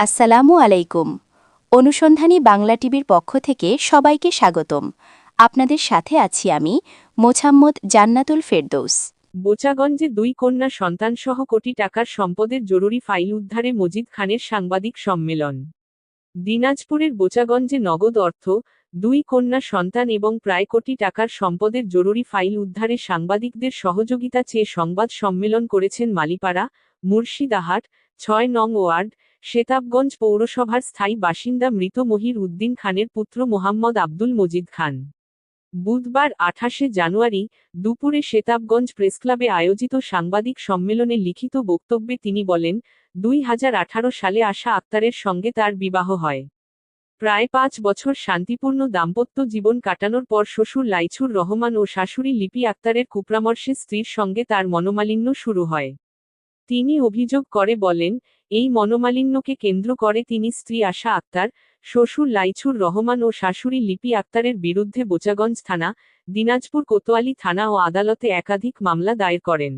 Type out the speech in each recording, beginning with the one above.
আসসালামু আলাইকুম। অনুসন্ধানী বাংলা টিভির পক্ষ থেকে সবাইকে স্বাগতম। আপনাদের সাথে আছি আমি মোছাম্মদ জান্নাতুল ফেরদৌস। বোচাগঞ্জে দুই কন্যা সন্তানসহ কোটি টাকার সম্পদের জরুরি ফাইল উদ্ধারে মজিদ খানের সাংবাদিক সম্মেলন। দিনাজপুরের বোচাগঞ্জে নগদ অর্থ, দুই কন্যা সন্তান এবং প্রায় কোটি টাকার সম্পদের জরুরি ফাইল উদ্ধারে সাংবাদিকদের সহযোগিতা চেয়ে সংবাদ সম্মেলন করেছেন মালিপাড়া, মুর্শিদাহাট, ছয় নং ওয়ার্ড শেতাবগঞ্জ পৌরসভার স্থায়ী বাসিন্দা মৃত মহির উদ্দিন খানের পুত্র মোহাম্মদ আব্দুল মজিদ খান। বুধবার আঠাশে জানুয়ারি দুপুরে শেতাবগঞ্জ প্রেসক্লাবে আয়োজিত সাংবাদিক সম্মেলনে লিখিত বক্তব্যে তিনি বলেন, দুই হাজার আঠারো সালে আশা আক্তারের সঙ্গে তার বিবাহ হয়। প্রায় পাঁচ বছর শান্তিপূর্ণ দাম্পত্য জীবন কাটানোর পর শ্বশুর লাইছুর রহমান ও শাশুড়ি লিপি আক্তারের কুপরামর্শে স্ত্রীর সঙ্গে তার মনোমালিন্য শুরু হয়। তিনি অভিযোগ করে বলেন, এই মনোমালিন্যকে কেন্দ্র করে তিনি স্ত্রী আশা আক্তার, শ্বশুর লাইছুর রহমান ও শাশুড়ি লিপি আক্তারের বিরুদ্ধে বোচাগঞ্জ থানা, দিনাজপুর কোতোয়ালি থানা ও আদালতে একাধিক মামলা দায়ের করেন।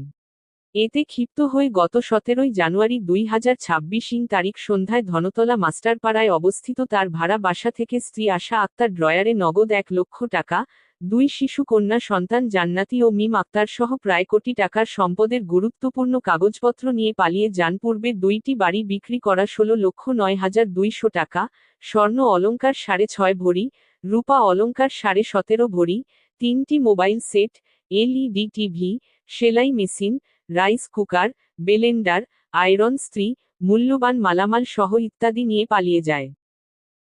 এতে ক্ষিপ্ত হয়ে গত সতেরোই জানুয়ারি দুই হাজার ছাব্বিশ ইং তারিখ সন্ধ্যায় ধনতলা মাস্টারপাড়ায় অবস্থিত তার ভাড়া বাসা থেকে স্ত্রী আশা আক্তার ড্রয়ারে নগদ এক লক্ষ টাকা, দুই শিশু কন্যা সন্তান জান্নাতি ও মিম আক্তার সহ প্রায় কোটি টাকার সম্পদের গুরুত্বপূর্ণ কাগজপত্র নিয়ে পালিয়ে যান পূর্বে দুইটি বাড়ি বিক্রি করা ষোলো লক্ষ নয় হাজার দুইশো টাকা, স্বর্ণ অলঙ্কার সাড়ে ছয় ভরি, রূপা অলঙ্কার সাড়ে সতেরো ভরি, তিনটি মোবাইল সেট, এলইডি টিভি, সেলাই machine rice cooker, blender, iron, স্ত্রী, মূল্যবান মালামাল সহ ইত্যাদি নিয়ে পালিয়ে যায়।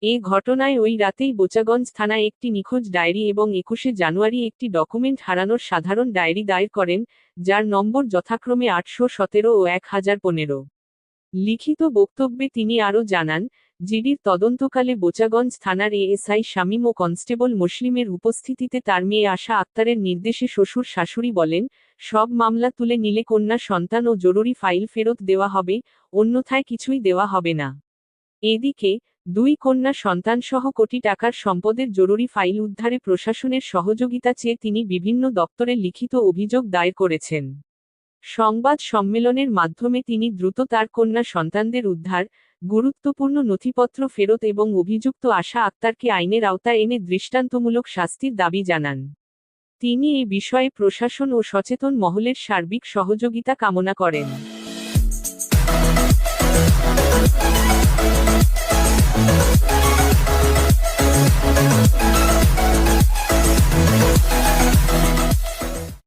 এ ঘটনায় ওই রাতেই বোচাগঞ্জ থানায় একটি নিখোঁজ ডায়েরি এবং একুশে জানুয়ারি একটি ডকুমেন্ট হারানোর সাধারণ ডায়েরি দায়ের করেন, যার নম্বর যথাক্রমে আটশো সতেরো ও এক হাজার পনেরো। লিখিত বক্তব্যে তিনি আরও জানান জিডির তদন্তকালে বোচাগঞ্জ থানার এএসআই শামীম ও কনস্টেবল মুসলিমের উপস্থিতিতে তার মেয়ে আশা আক্তারের নির্দেশে শ্বশুর শাশুড়ি বলেন, সব মামলা তুলে নিলে কন্যা সন্তান ও জরুরি ফাইল ফেরত দেওয়া হবে, অন্যথায় কিছুই দেওয়া হবে না। এদিকে, দুই কন্যা সন্তানসহ কোটি টাকার সম্পদের জরুরি ফাইল উদ্ধারে প্রশাসনের সহযোগিতা চেয়ে তিনি বিভিন্ন দপ্তরে লিখিত অভিযোগ দায়ের করেছেন। সংবাদ সম্মেলনের মাধ্যমে তিনি দ্রুত তার কন্যা সন্তানদের উদ্ধার গুরুত্বপূর্ণ নথিপত্র ফেরত এবং অভিযুক্ত আশা আক্তারকে আইনের আওতায় এনে দৃষ্টান্তমূলক শাস্তির দাবি জানান। তিনি এ বিষয়ে প্রশাসন ও সচেতন মহলের সার্বিক সহযোগিতা কামনা করেন।